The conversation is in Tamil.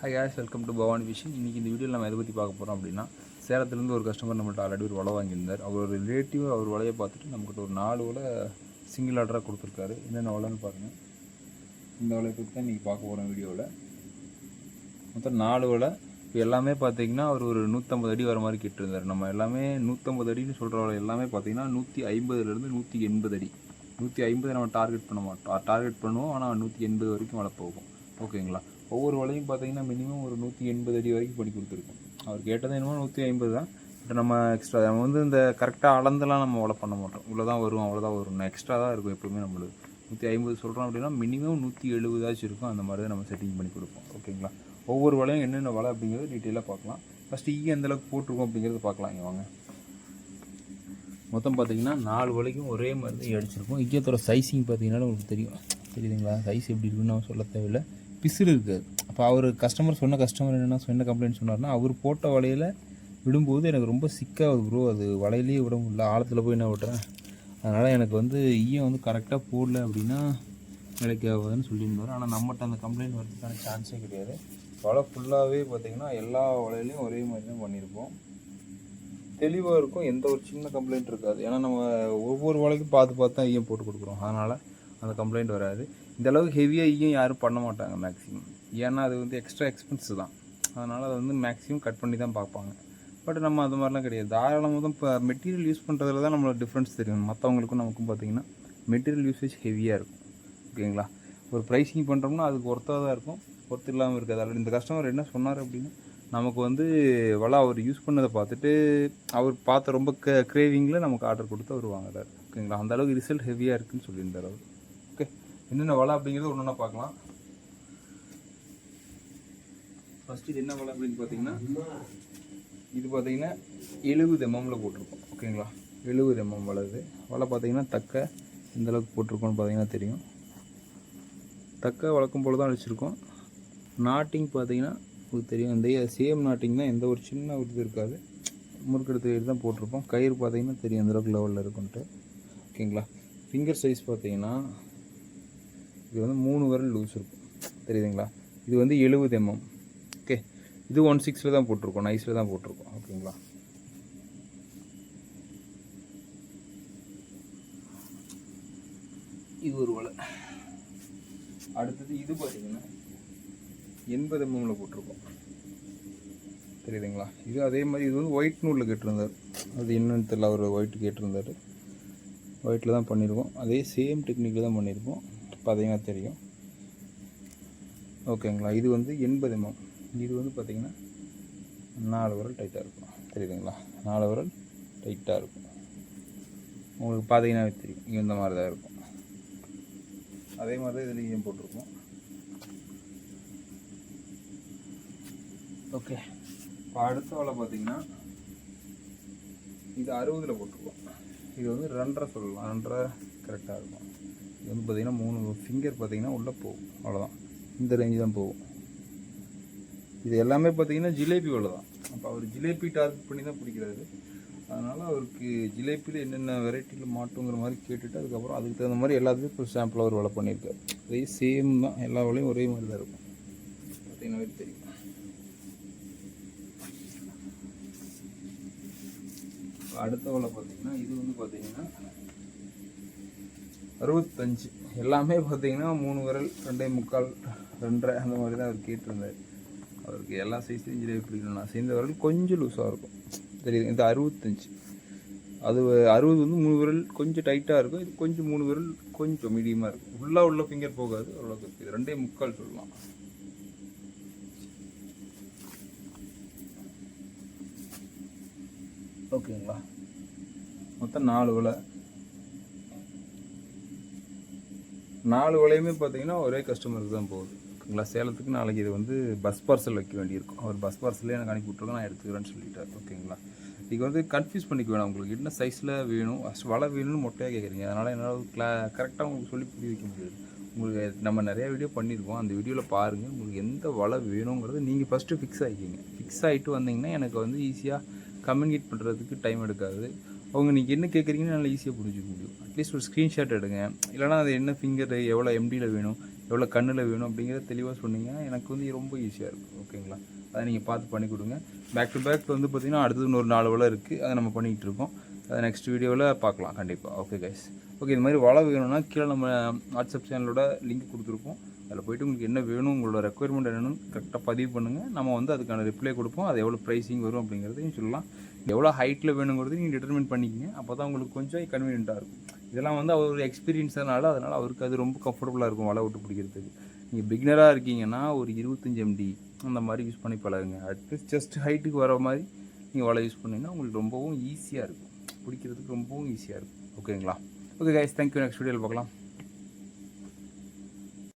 Hi guys welcome to Bhavani vision இன்றைக்கி இந்த வீடியோவில் நம்ம எதை பற்றி பார்க்க போகிறோம் அப்படின்னா சேலத்துலேருந்து ஒரு கஸ்டமர் நம்மள்ட்ட ஆல்ரெடி ஒரு வலை வாங்கியிருந்தார். அவர் ஒரு ரிலேட்டிவ் அவர் வலையை பார்த்துட்டு நம்மக்கிட்ட ஒரு நாலு வலை சிங்கிள் ஆர்டராக கொடுத்துருக்காரு. என்னென்ன வலைன்னு பாருங்கள் இந்த வலையை பற்றி தான் இன்றைக்கி பார்க்க போகிறோம் வீடியோவில் மொத்தம் நாலு வலை. இப்போ எல்லாமே பார்த்தீங்கன்னா அவர் ஒரு நூற்றம்பது அடி வர மாதிரி கேட்டிருந்தார். நம்ம எல்லாமே நூற்றம்பது அடின்னு சொல்கிற வலை எல்லாமே பார்த்தீங்கன்னா நூற்றி ஐம்பதுலேருந்து நூற்றி எண்பது அடி. நூற்றி ஐம்பது நம்ம டார்கெட் பண்ண மாட்டோம். டார்கெட் பண்ணுவோம் ஆனால் நூற்றி எண்பது வரைக்கும் வலை போகும். ஓகேங்களா ஒவ்வொரு வலையும் பார்த்தீங்கன்னா மினிமம் ஒரு நூற்றி எண்பது அடி வரைக்கும் பண்ணி கொடுத்துருக்கோம். அவர் கேட்டது என்னமோ நூற்றி ஐம்பது தான். பட் நம்ம எக்ஸ்ட்ரா நம்ம வந்து இந்த கரெக்டாக அளந்தெல்லாம் நம்ம வலை பண்ண மாட்டோம். இவ்வளோ தான் வரும் அவ்வளோதான் வரும். எக்ஸ்ட்ரா தான் இருக்கும் எப்பவுமே நம்மளுக்கு. நூற்றி ஐம்பது சொல்கிறோம் அப்படின்னா மினிமம் நூற்றி எழுபதாச்சும் இருக்கும். அந்த மாதிரி தான் நம்ம செட்டிங் பண்ணி கொடுப்போம். ஓகேங்களா ஒவ்வொரு வலையும் என்னென்ன வலை அப்படிங்கிறது டீட்டெயிலாக பார்க்கலாம். ஃபஸ்ட்டு ஈ e எந்தளவுக்கு போட்டிருக்கோம் அப்படிங்கிறது பார்க்கலாம். இங்கே வாங்க. மொத்தம் பார்த்தீங்கன்னா நாலு வலைக்கும் ஒரே மாதிரி தான் e அடிச்சிருக்கோம். E ஈயத்தோட சைஸிங் பார்த்தீங்கன்னா உங்களுக்கு தெரியும். தெரியுதுங்களா? சைஸ் எப்படி இருக்குன்னு நான் சொல்ல தேவையில்லை. பிசுறு இருக்காது அப்போ அவர் கஸ்டமர் சொன்ன கஸ்டமர் என்னென்னா சொன்ன கம்ப்ளைண்ட் சொன்னார்னா அவர் போட்ட வலையில் விடும்போது எனக்கு ரொம்ப சிக்காகுது ப்ரோ அது வலையிலேயே விட முடியல. ஆழத்தில் போய் என்ன விட்டுறேன்? அதனால் எனக்கு வந்து ஈயம் வந்து கரெக்டாக போடல அப்படின்னா வேலைக்கு ஆகாதுன்னு சொல்லியிருந்தார். ஆனால் நம்மகிட்ட அந்த கம்ப்ளைண்ட் வரதுக்கான சான்ஸே கிடையாது. வலை ஃபுல்லாகவே பார்த்தீங்கன்னா எல்லா வலையிலையும் ஒரே மாதிரி தான் பண்ணியிருப்போம். தெளிவாக இருக்கும். எந்த ஒரு சின்ன கம்ப்ளைண்ட் இருக்காது. ஏன்னா நம்ம ஒவ்வொரு வலைக்கும் பார்த்து பார்த்து தான் ஈயம் போட்டு கொடுக்குறோம். அதனால் அந்த கம்ப்ளைண்ட் வராது. இந்த அளவுக்கு ஹெவியாக ஈயம் யாரும் பண்ண மாட்டாங்க மேக்ஸிமம் ஏன்னா அது வந்து எக்ஸ்ட்ரா எக்ஸ்பென்ஸ் தான். அதனால் அதை வந்து மேக்ஸிமம் கட் பண்ணி தான் பார்ப்பாங்க. பட் நம்ம அது மாதிரிலாம் கிடையாது. தாராளமாக தான் இப்போ மெட்டீரியல் யூஸ் பண்ணுறதுல தான் நம்மளோட டிஃப்ரென்ஸ் தெரியும். மற்றவங்களுக்கும் நமக்கும் பார்த்தீங்கன்னா மெட்டீரியல் யூசேஜ் ஹெவியாக இருக்கும். ஓகேங்களா? ஒரு ப்ரைஸிங் பண்ணுறோம்னா அதுக்கு ஒர்த்தாக தான் இருக்கும். ஒர்த் இல்லாமல் இருக்காது. அதில் இந்த கஸ்டமர் என்ன சொன்னார் அப்படின்னா நமக்கு வந்து வலை அவர் யூஸ் பண்ணதை பார்த்துட்டு அவர் பார்த்த ரொம்ப க க்ரேவிங்கில் நமக்கு ஆர்டர் கொடுத்து அவர் வாங்குறாரு. ஓகேங்களா? அந்த அளவுக்கு ரிசல்ட் ஹெவியாக இருக்குதுன்னு சொல்லியிருந்தார் அவர். என்னென்ன வலை அப்படிங்கிறது ஒன்று ஒன்றா பார்க்கலாம். ஃபஸ்ட்டு இது என்ன வலை அப்படின்னு பார்த்தீங்கன்னா இது பார்த்தீங்கன்னா எழுபது எம்எம்மில் போட்டிருக்கோம். ஓகேங்களா எழுபது எம்எம் வலை இது. வலை பார்த்தீங்கன்னா தக்க எந்த அளவுக்கு போட்டிருக்கோம்னு பார்த்தீங்கன்னா தெரியும். தக்க வழக்கம் போல் தான் அடிச்சிருக்கோம். நாட்டிங் பார்த்தீங்கன்னா உங்களுக்கு தெரியும். இந்த சேம் நாட்டிங் தான் எந்த ஒரு சின்ன ஒரு இது இருக்காது. முறுக்கெடுத்து தான் போட்டிருப்போம். கயிறு பார்த்தீங்கன்னா தெரியும் எந்தளவுக்கு லெவலில் இருக்குன்ட்டு. ஓகேங்களா ஃபிங்கர் சைஸ் பார்த்தீங்கன்னா இது வந்து மூணு விரல் லூஸ் இருக்கும். தெரியுதுங்களா? இது வந்து எழுபது எம்எம். ஓகே? இது ஒன் சிக்ஸில் தான் போட்டிருக்கோம். நைஸில் தான் போட்டிருக்கோம். ஓகேங்களா? இது ஒரு வலை அடுத்தது இது பார்த்தீங்கன்னா எண்பது எம்எம்மில் போட்டிருக்கோம். தெரியுதுங்களா? இது அதே மாதிரி இது வந்து ஒயிட் நூலில் கேட்டிருந்தார். அது என்னன்னு தெரியல அவர் ஒயிட் கேட்டிருந்தார். ஒயிட்டில் தான் பண்ணியிருக்கோம் அதே சேம் டெக்னிக்கில் தான் பண்ணியிருக்கோம் பார்த்தீங்கன்னா தெரியும். ஓகேங்களா? இது வந்து எண்பது எம்எம் இது வந்து பார்த்திங்கன்னா நாலு விரல் டைட்டாக இருக்கும். தெரியுதுங்களா? நாலு விரல் டைட்டாக இருக்கும். உங்களுக்கு பார்த்தீங்கன்னாவே தெரியும். இந்த மாதிரி தான் இருக்கும். அதே மாதிரி தான் இதுலேயும் போட்டிருக்கோம். ஓகே. இப்போ அடுத்த வலை பார்த்தீங்கன்னா இது அறுபதில் போட்டிருக்கோம். இது வந்து ரெண்டரை சொல்லலாம். ரெண்டரை கரெக்டாக இருக்கும். வந்து பார்த்திங்கன்னா மூணு ஃபிங்கர் பார்த்திங்கன்னா உள்ளே போகும். அவ்வளோதான் இந்த ரேஞ்சு தான் போகும். இது எல்லாமே பார்த்தீங்கன்னா ஜிலேபி வலை தான். அப்போ அவர் ஜிலேபி டார்கெட் பண்ணி தான் பிடிக்கிறாரு. அதனால் அவருக்கு ஜிலேபியில் என்னென்ன வெரைட்டியில் மாட்டுங்கிற மாதிரி கேட்டுட்டு அதுக்கப்புறம் அதுக்கு தகுந்த மாதிரி எல்லாத்துக்கும் இப்போ சாம்பிள் அவர் வலை பண்ணியிருக்காரு. அதே சேம் தான். எல்லா வலையும் ஒரே மாதிரி தான் இருக்கும். பார்த்திங்கன்னா தெரியும். அடுத்த வலை பார்த்தீங்கன்னா இது வந்து பார்த்திங்கன்னா அறுபத்தஞ்சு. எல்லாமே பார்த்தீங்கன்னா மூணு விரல் ரெண்டே முக்கால் ரெண்டரை அந்த மாதிரி தான் அவர் கேட்டிருந்தார். அவருக்கு எல்லா சைஸ்லையும் ஜிலேபி பிடிக்கணும் நான் சேர்ந்த விரல் கொஞ்சம் லூஸாக இருக்கும். தெரியுது இது அறுபத்தஞ்சு. அது அறுபது வந்து மூணு விரல் கொஞ்சம் டைட்டாக இருக்கும். இது கொஞ்சம் மூணு விரல் கொஞ்சம் மீடியமாக இருக்கும். ஃபுல்லாக உள்ள ஃபிங்கர் போகாது அவ்வளோக்கு இது ரெண்டே முக்கால் சொல்லலாம். ஓகேங்களா? மொத்தம் நாலு விலை நாலு விலையுமே பார்த்தீங்கன்னா ஒரே கஸ்டமருக்கு தான் போகுது. ஓகேங்களா சேலத்துக்கு நாளைக்கு இது வந்து பஸ் பார்சல் வைக்க வேண்டியிருக்கும். அவர் பஸ் பார்சலே எனக்கு அனுப்பி விட்ருக்கோம் நான் எடுத்துக்கிறேன்னு சொல்லிட்டார். ஓகேங்களா இது வந்து கன்ஃபியூஸ் பண்ணிக்க வேணாம் உங்களுக்கு. என்ன சைஸில் வேணும்? ஃபஸ்ட் வலை வேணும்னு மொட்டையாக கேட்குறீங்க அதனால் என்னால் கிளா கரெக்டாக உங்களுக்கு சொல்லி புரிய வைக்க முடியாது. உங்களுக்கு நம்ம நிறையா வீடியோ பண்ணியிருக்கோம். அந்த வீடியோவில் பாருங்கள் உங்களுக்கு எந்த வலை வேணுங்கிறது நீங்கள் ஃபஸ்ட்டு ஃபிக்ஸ் ஆகிக்கிங்க ஃபிக்ஸ் ஆகிட்டு வந்தீங்கன்னா எனக்கு வந்து ஈஸியாக கம்யூனிகேட் பண்ணுறதுக்கு டைம் எடுக்காது. அவங்க நீங்கள் என்ன கேட்குறீங்கன்னு நல்லா ஈஸியாக புரிஞ்சுக்க முடியும். அட்லீஸ்ட் ஒரு ஸ்க்ரீன்ஷாட் எடுங்க. இல்லைனா அது என்ன ஃபிங்கர் எவ்வளோ எம்டியில் வேணும் எவ்வளோ கண்ணில் வேணும் அப்படிங்கிறத தெளிவாக சொன்னீங்கன்னா எனக்கு வந்து ரொம்ப ஈஸியாக இருக்கும். ஓகேங்களா அதை நீங்கள் பார்த்து பண்ணி கொடுங்க. பேக் டு பேக் வந்து பார்த்திங்கன்னா அடுத்தது இன்னொரு நாலு வலை இருக்குது அதை நம்ம பண்ணிகிட்டு இருக்கோம். அதை நெக்ஸ்ட் வீடியோவில் பார்க்கலாம். கண்டிப்பாக ஓகே கைஸ் ஓகே இது மாதிரி வலை வேணும்னா கீழே நம்ம வாட்ஸ்அப் சேனலோட லிங்க் கொடுத்துருப்போம் அதில் போயிட்டு உங்களுக்கு என்ன வேணும் உங்களோட ரெக்குயர்மெண்ட் என்னென்னு கரெக்டாக பதிவு பண்ணுங்கள் நம்ம வந்து அதுக்கான ரிப்ளை கொடுப்போம். அது எவ்வளோ ப்ரைஸிங் வரும் அப்படிங்கிறதையும் சொல்லலாம். எவ்வளோ ஹைட்டில் வேணுங்கிறதையும் நீங்கள் டிட்டர்மின் பண்ணிக்கங்க. அப்போ தான் உங்களுக்கு கொஞ்சம் கன்வீனியண்ட்டாக இருக்கும். இதெல்லாம் வந்து அவர் எக்ஸ்பீரியன்ஸ்னால அதனால் அவருக்கு அது ரொம்ப கம்ஃபர்டபுளாக இருக்கும் வலை விட்டு பிடிக்கிறதுக்கு. நீங்கள் பிகினராக இருக்கீங்கன்னா ஒரு இருபத்தஞ்சி எம்டி அந்த மாதிரி யூஸ் பண்ணி பழகுங்க. அட்லீஸ்ட் ஜஸ்ட் ஹைட்டுக்கு வர மாதிரி நீங்கள் வலை யூஸ் பண்ணிங்கன்னா உங்களுக்கு ரொம்பவும் ஈஸியாக இருக்கும். பிடிக்கிறதுக்கு ரொம்பவும் ஈஸியாக இருக்கும். ஓகேங்களா ஓகே கைஸ் தேங்க்யூ நெக்ஸ்ட் வீடியோவில் பார்க்கலாம்.